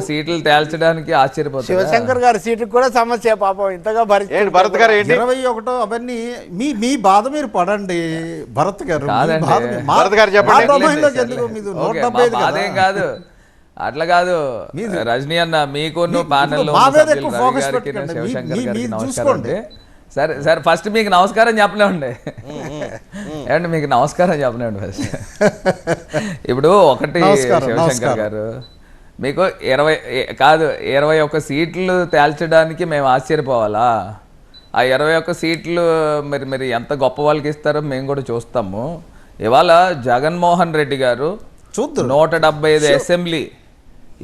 సీట్లు తేల్చడానికి ఆశ్చర్యపోతుంది శివశంకర్ గారి సీటుకు కూడా సమస్య పాపం. ఇంతగా ఏంటి భరత్ గారు ఏంటి? ఇరవై ఒకటో అవన్నీ మీ మీ బాధ మీరు పడండి భరత్ గారు. భరత్ గారు చెప్పండి. మా కదా. అట్లా కాదు. రజనీ అన్న మీకును మీ- ప్యానెల్ ఇప్పుడు మా మీద ఎక్కువ focus పెట్టకండి. మీ- మీ- మీది చూసుకోండి. సరే సరే ఫస్ట్ మీకు నమస్కారం చెప్పలేండి ఏమండి మీకు నమస్కారం చెప్పలేండి ఫస్ట్. ఇప్పుడు ఒకటి నమస్కారం, శివశంకర్. గారు. మీకు ఇరవై కాదు ఇరవై ఒక్క సీట్లు తేల్చడానికి మేము ఆశ్చర్యపోవాలా? ఆ ఇరవై ఒక్క సీట్లు మరి మీరు ఎంత గొప్ప వాళ్ళకి ఇస్తారో మేము కూడా చూస్తాము. ఇవాళ జగన్మోహన్ రెడ్డి గారు చూద్దురు. నూట డెబ్బై ఐదు అసెంబ్లీ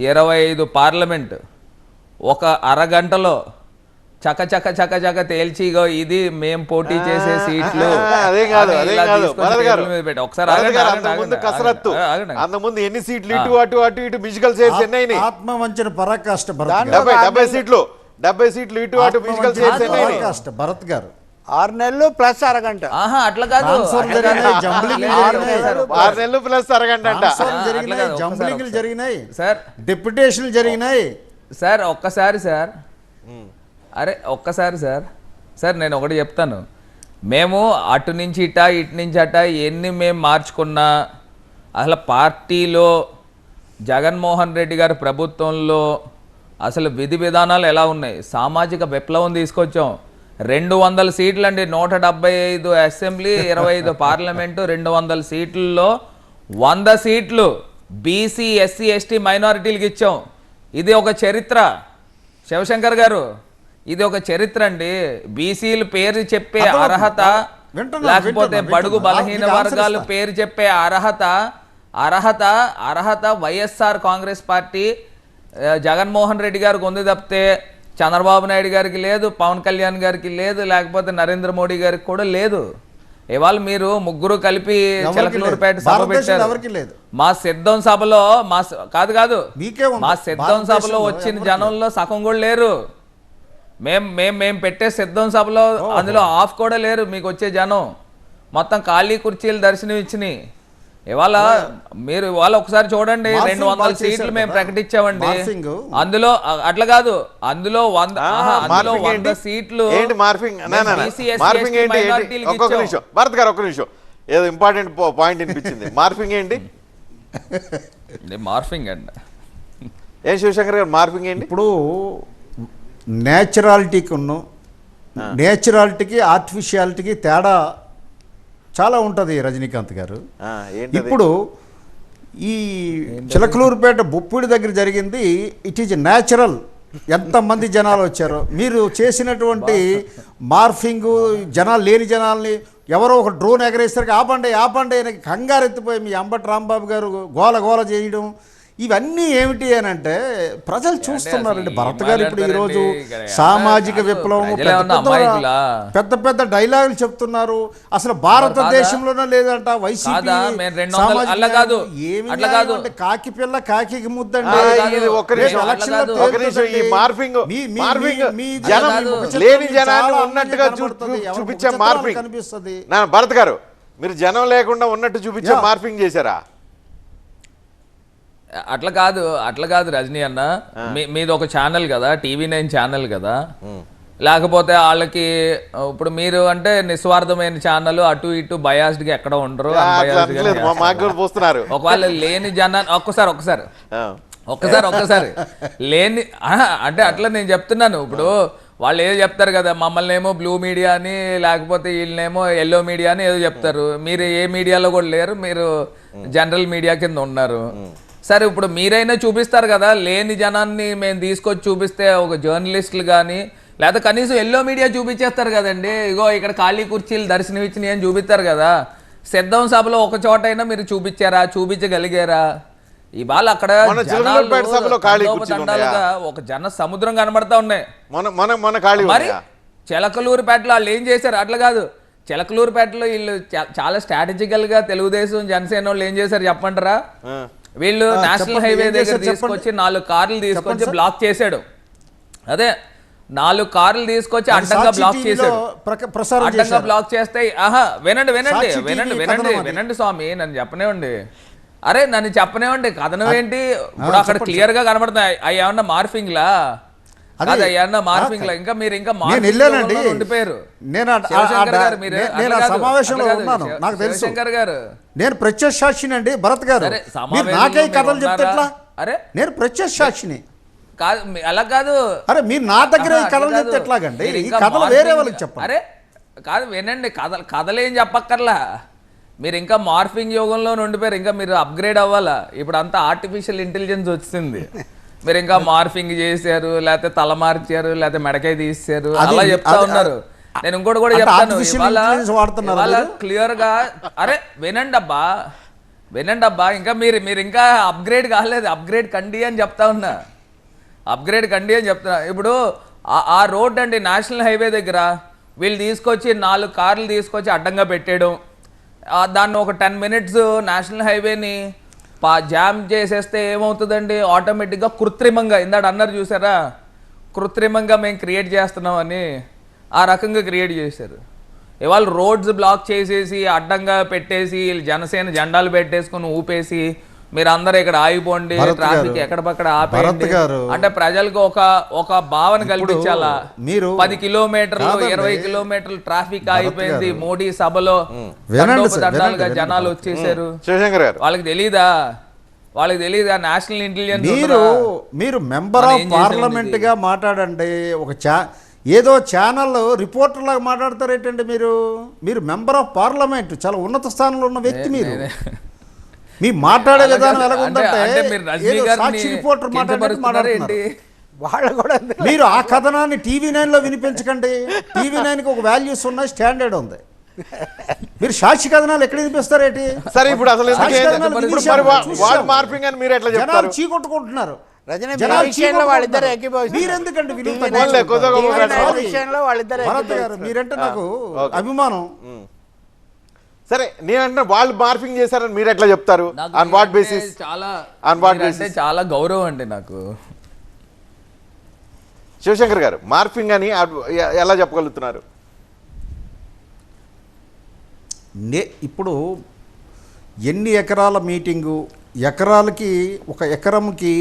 ఇరవై ఐదు పార్లమెంట్ ఒక అరగంటలో చక చక చక చక తేల్చి ఇగో ఇది మేం పోటీ చేసే సీట్లు. అదేం కాదు అదేం కాదు. ఒకసారి కసరత్తు. ఎన్ని సీట్లు ఇటు అటు అటు ఇటు మ్యూజికల్ చైర్స్ ఎన్ని అయినాయి? ఆత్మ వంచన పరాకాష్ట డెబ్బై డెబ్బై సీట్లు డెబ్బై సీట్లు ఇటు అటు మ్యూజికల్ ఎన్ని అయినాయి? భరత్ గారు. ఆరు నెలలు ప్లస్ అరగంట. ఆహా అట్లా కాదు. ఆరు నెలలు ప్లస్ అరగంట జంబ్లింగ్లు. జరిగినాయి. సార్. డిప్యుటేషన్లు జరిగినాయి. సార్ ఒక్కసారి సార్. అరే ఒక్కసారి సార్. సార్ నేను ఒకటి చెప్తాను. మేము అటు నుంచి ఇట ఇటు నుంచి అట ఎన్ని మేము మార్చుకున్నా అసలు పార్టీలో జగన్మోహన్ రెడ్డి గారి ప్రభుత్వంలో అసలు విధి విధానాలు ఎలా ఉన్నాయి? సామాజిక విప్లవం తీసుకొచ్చాం. రెండు వందల సీట్లు అండి నూట డెబ్బై ఐదు అసెంబ్లీ ఇరవై ఐదు పార్లమెంటు రెండు వందల సీట్లలో వంద సీట్లు బీసీ ఎస్సీ ఎస్టీ మైనారిటీలకు ఇచ్చాం. ఇది ఒక చరిత్ర. శివశంకర్ గారు ఇది ఒక చరిత్ర అండి బీసీలు పేరు చెప్పే అర్హత లేకపోతే బడుగు. బలహీన వర్గాలు. పేరు చెప్పే అర్హత అర్హత అర్హత వైఎస్ఆర్ కాంగ్రెస్ పార్టీ జగన్మోహన్ రెడ్డి గారికి ఉంది తప్పితే చంద్రబాబు నాయుడు గారికి లేదు పవన్ కళ్యాణ్ గారికి లేదు లేకపోతే నరేంద్ర మోడీ గారికి కూడా లేదు ఇవాళ మీరు ముగ్గురు కలిపి చిలకలూరుపేట. సభ పెట్టారు. మా సిద్ధం సభలో మా కాదు కాదు. మా సిద్ధం సభలో వచ్చిన జనంలో సగం కూడా లేరు మేం మేం మేము పెట్టే సిద్ధం సభలో అందులో ఆఫ్ కూడా లేరు మీకు వచ్చే జనం. మొత్తం ఖాళీ కుర్చీలు దర్శనం ఇచ్చినాయి ఇవాళ మీరు ఇవాళ ఒకసారి చూడండి రెండు వందల సీట్లు మేము. ప్రకటించామండి. అందులో అట్లా కాదు అందులో వంద అందులో వంద ఏంటి? సీట్లు భరత్ గారు ఒక్క నిమిషం. ఏదో ఇంపార్టెంట్ పాయింట్ అనిపించింది మార్ఫింగ్ ఏంటి? మార్ఫింగ్ అండి. ఏం శివశంకర్ గారు మార్ఫింగ్ ఏంటి? ఇప్పుడు నేచురాలిటీకి ఉన్న. నేచురాలిటీకి ఆర్టిఫిషియాలిటీకి తేడా చాలా ఉంటుంది రజనీకాంత్ గారు. ఆ, ఏంటది? ఇప్పుడు ఈ చిలకలూరుపేట బొప్పిడి దగ్గర జరిగింది. ఇట్ ఈజ్ న్యాచురల్ ఎంతమంది జనాలు వచ్చారో. మీరు చేసినటువంటి మార్ఫింగ్ జనాలు లేని జనాల్ని ఎవరో ఒక డ్రోన్ ఎగరేసరికి ఆపండి ఆపండి అని కంగారు ఎత్తిపోయి మీ అంబటి రాంబాబు గారు గోల గోల చేయడం ఇవన్నీ ఏమిటి అని అంటే ప్రజలు చూస్తున్నారండి. భరత్ గారు ఇప్పుడు ఈరోజు సామాజిక విప్లవం పెద్ద పెద్ద డైలాగులు చెప్తున్నారు. అసలు భారతదేశంలోనే లేదంట. వైసీపీ కాకి పిల్ల కాకి ముద్దండి. కనిపిస్తుంది? నా భరత్ గారు మీరు జనం లేకుండా ఉన్నట్టు చూపించే యా. మార్ఫింగ్ చేశారా? అట్లా కాదు అట్లా కాదు రజనీ అన్న. మీ- మీది ఒక ఛానల్ కదా టీవీ నైన్ ఛానల్ కదా. లేకపోతే వాళ్ళకి ఇప్పుడు మీరు అంటే నిస్వార్థమైన ఛానల్ అటు ఇటు బయాస్డ్గా ఎక్కడ ఉండరు ఒకవేళ లేని జనాన్ని ఒక్కసారి ఒక్కసారి. ఒక్కసారి ఒక్కసారి. లేని అంటే అట్లా నేను చెప్తున్నాను. ఇప్పుడు వాళ్ళు ఏదో చెప్తారు కదా మమ్మల్ని ఏమో బ్లూ మీడియా అని లేకపోతే వీళ్ళనేమో ఎల్లో మీడియా అని ఏదో చెప్తారు. మీరు ఏ మీడియాలో కూడా లేరు మీరు జనరల్ మీడియా కింద ఉన్నారు. సరే ఇప్పుడు మీరైనా చూపిస్తారు కదా లేని జనాన్ని మేము తీసుకొచ్చి చూపిస్తే ఒక జర్నలిస్టులు కానీ లేకపోతే కనీసం ఎల్లో మీడియా చూపించేస్తారు కదండి. ఇగో ఇక్కడ ఖాళీ కుర్చీలు దర్శనం ఇచ్చిన అని చూపిస్తారు కదా. సిద్ధం సభలో ఒక చోటైనా మీరు చూపించారా చూపించగలిగారా? ఇవాళ అక్కడ ఒక జన సముద్రం కనబడతా ఉన్నాయి. మరి? చిలకలూరుపేటలో వాళ్ళు ఏం చేశారు? అట్లా కాదు. చిలకలూరుపేటలో వీళ్ళు చాలా స్ట్రాటజికల్గా తెలుగుదేశం జనసేన వాళ్ళు ఏం చేశారు చెప్పంటారా. వీళ్ళు నేషనల్ హైవే దగ్గర. తీసుకొచ్చి నాలుగు కార్లు తీసుకొచ్చి బ్లాక్ చేశాడు. అదే నాలుగు కార్లు తీసుకొచ్చి అడ్డంగా బ్లాక్ చేశాడు. అడ్డంగా. బ్లాక్ చేస్తే ఆహా వినండి వినండి వినండి వినండి. వినండి స్వామి నన్ను చెప్పనివ్వండి. అరే నన్ను చెప్పనివ్వండి కథనం ఏంటి? ఇప్పుడు అక్కడ క్లియర్గా కనబడుతుంది అవి ఏమన్నా మార్ఫింగ్ ఇంకా మీరు ఇంకా నేను వెళ్ళానండి. ఉండిపోయారు నేను ఆ- గారు నేను ఆ కాదు, సమావేశంలో అట్లా కాదు. ఉన్నాను శివ- నాకు తెలుసు. శివశంకర్ గారు. నేను ప్రత్యక్ష సాక్షిని అండి భరత్ గారు. మీరు నాకే కథలు చెప్తే అరే. నేను ప్రత్యక్ష సాక్షిని కాదు అలా కాదు. అరే మీరు నా దగ్గర ఈ కథలు చెప్తే. ఎట్లాగండి? ఈ కథలు వేరే వాళ్ళకి చెప్పండి. అరే కాదు వినండి కథలు కథలు ఏం చెప్పక్కర్లా. మీరు ఇంకా మార్ఫింగ్ యుగంలో ఉండిపోయారు ఇంకా మీరు అప్గ్రేడ్ అవ్వాలా? ఇప్పుడు అంతా ఆర్టిఫిషియల్ ఇంటెలిజెన్స్ వచ్చింది. మీరు ఇంకా మార్ఫింగ్ చేశారు లేకపోతే తల మార్చారు లేకపోతే మెడకాయ తీసారు అలా చెప్తా ఉన్నారు. నేను ఇంకోటి కూడా చెప్తాను. ఇవాళ మీరు? క్లియర్గా అరే వినండి అబ్బా వినండి అబ్బా ఇంకా మీరు మీరు ఇంకా అప్గ్రేడ్ కాలేదు. అప్గ్రేడ్ కండి అని చెప్తా ఉన్నా. అప్గ్రేడ్ కండి అని చెప్తున్నా. ఇప్పుడు ఆ- రోడ్ అండి నేషనల్ హైవే దగ్గర వీళ్ళు తీసుకొచ్చి నాలుగు కార్లు తీసుకొచ్చి అడ్డంగా పెట్టేయడం. దాన్ని ఒక టెన్ మినిట్స్ నేషనల్ హైవేని పా జామ్ చేసేస్తే ఏమవుతుందండి? ఆటోమేటిక్గా కృత్రిమంగా. ఇందాడు అన్నారు చూసారా? కృత్రిమంగా మేము క్రియేట్ చేస్తున్నామని ఆ రకంగా క్రియేట్ చేశారు. ఇవాళ రోడ్స్ బ్లాక్ చేసేసి అడ్డంగా పెట్టేసి జనసేన జెండాలు పెట్టేసుకుని ఊపేసి మీరు అందరూ ఇక్కడ ఆగిపోండి ట్రాఫిక్ గారు, ఎక్కడిపక్కడ భరత్ ఆపేయండి. అంటే ప్రజలకు ఒక ఒక భావన కల్పించాలా? మీరు పది కిలోమీటర్లు. ఇరవై కిలోమీటర్లు ట్రాఫిక్ ఆగిపోయింది. మోడీ సభలో దండాలుగా జనాలు. వచ్చేసారు. వాళ్ళకి తెలీదా? వాళ్ళకి తెలీదా? నేషనల్ ఇంటెలిజెన్స్ మీరు మీరు మెంబర్ ఆఫ్ పార్లమెంట్? గా మాట్లాడండి ఒక ఛా ఏదో ఛానల్ రిపోర్టర్ లాగా మాట్లాడతారు ఏంటండి మీరు? మీరు మెంబర్ ఆఫ్ పార్లమెంట్ చాలా ఉన్నత స్థానంలో ఉన్న వ్యక్తి మీరు. మీ మాట్లాడే విధానం రిపోర్టర్ మాట్లాడుతున్నారు. ఏంటి? వాళ్ళు కూడా? మీరు ఆ కథనాన్ని టీవీ నైన్లో వినిపించకండి. టీవీ నైన్కి ఒక వాల్యూస్ ఉన్నాయి స్టాండర్డ్ ఉంది. మీరు సాక్షి కథనాలు ఎక్కడ వినిపిస్తారేంటి సరే ఇప్పుడు అసలు మార్పింగ్ అని మీరు ఎట్లా చెప్తారు? చీకొట్టుకుంటున్నారు. మీరెందుకండి. మీరంటే నాకు. అభిమానం. సరే నేనంటే వాళ్ళు మార్పింగ్ చేశారని మీరు ఎట్లా చెప్తారు? ఆన్ వాట్ బేసిస్ చాలా basis? చాలా గౌరవం అండి నాకు. శివశంకర్ గారు మార్పింగ్ అని ఎలా చెప్పగలుగుతున్నారు? నే ఇప్పుడు ఎన్ని ఎకరాల మీటింగు ఎకరాలకి ఒక ఎకరంకి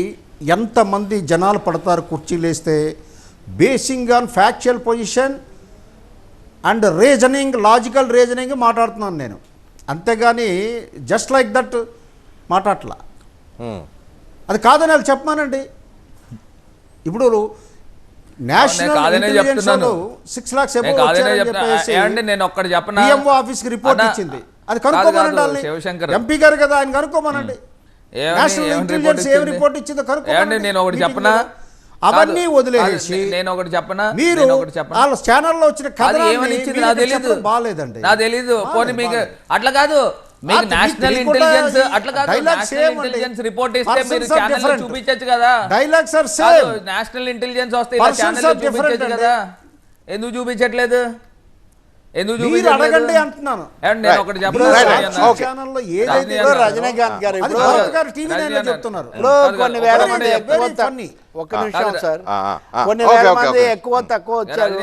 ఎంతమంది జనాలు పడతారు కుర్చీలు వేస్తే basing on factual position and reasoning logical reasoning మాట్లాడుతున్నాను నేను. అంతేగాని జస్ట్ లైక్ దట్ మాట్లాడట్లా. Hmm. అది కాదని వాళ్ళు చెప్పమానండి. ఇప్పుడు నేషనల్. సిక్స్ లాక్స్ నేను ఒక్కటి చెప్పనా? ఆఫీస్కి రిపోర్ట్ ఇచ్చింది. అది కనుక్కోమనండి ఎంపీ గారు కదా ఆయన కనుక్కోమనండి. నేషనల్ ఇంటెలిజెన్స్ రిపోర్ట్ ఏం రిపోర్ట్ ఇచ్చిందో ఏమండి కనుక్కోమనండి నేను ఒకటి చెప్పనా. అవన్నీ వదిలేసి నేను ఒకటి చెప్పనా? మీరు నేను ఒకటి చెప్పనా? వాళ్ళ ఛానల్లో వచ్చిన అది కథనాన్ని ఏమని ఇచ్చింది? మీరు నాకు చెప్పడం బాగాలేదండి. నాకు తెలీదు. పోనీ మీకు. అట్లా కాదు. మీకు నేషనల్ ఇంటెలిజెన్స్ అట్లా కాదు. నేషనల్? ఇంటెలిజెన్స్ రిపోర్ట్ ఇస్తే మీరు ఛానల్. చూపించచ్చు కదా. Dialogues are same national intelligence వస్తే ఇలా ఛానల్ చూపించచ్చు. కదా. ఎందుకు చూపించట్లేదు? ఎందుకు మీరు అడగండి అంటున్నాను. నేను. ఒకటి. ఛానల్లో ఏదైతే. రజనీకాంత్ గారు. చెప్తున్నారు. కొన్ని ఒక్క నిమిషం సార్. కొన్ని వేల మంది. ఎక్కువ తక్కువ వచ్చారు.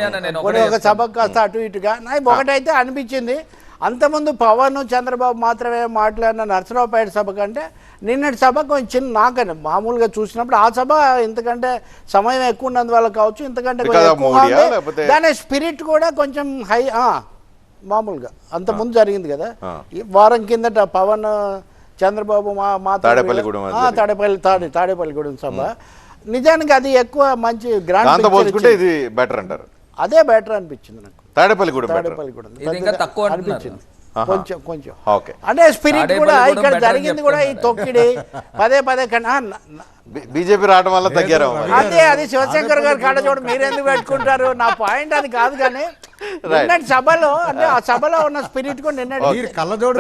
కొన్ని ఒక. సభకు కాస్త అటు ఇటుగా. నాకు ఒకటైతే అనిపించింది అంతకుముందు పవన్ చంద్రబాబు మాత్రమే మాట్లాడిన నరసరావుపేట సభ కంటే నిన్నటి సభ కొంచెం నాకని మామూలుగా చూసినప్పుడు ఆ సభ ఇంతకంటే సమయం ఎక్కువ ఉన్నందువల్ల కావచ్చు ఇంతకంటే దాని స్పిరిట్ కూడా కొంచెం హై ఆ, మామూలుగా. అంత ముందు జరిగింది కదా. వారం కిందట పవన్ చంద్రబాబు మా తాడేపల్లిగూడెం తాడేపల్లి తాడే తాడేపల్లిగూడెం సభ. నిజానికి అది ఎక్కువ మంచి గ్రాండ్ పోల్చుకుంటే. ఇది బెటర్ అంటారు. అదే బెటర్ అనిపించింది నాకు. తాడేపల్లి కూడా బెటర్ తాడేపల్లిగూడెం ఇది ఇంకా పెద్దగా తక్కువ. అనిపించింది. కొంచెం కొంచెం. ఓకే. అంటే స్పిరిట్ కూడా ఇక్కడ జరిగింది కూడా ఈ. తొక్కిడి పదే పదే కన్నా బీజేపీ రావడం వల్ల తగ్గారు మరి. అదే అది శివశంకర్ గారు కాడ చూడ మీరెందుకు పెట్టుకుంటారు? నా పాయింట్ అది కాదు కానీ నిన్నటి సభలో అంటే ఆ సభలో ఉన్న స్పిరిట్ కూడా నిన్నటి మీరు కళ్ళజోడు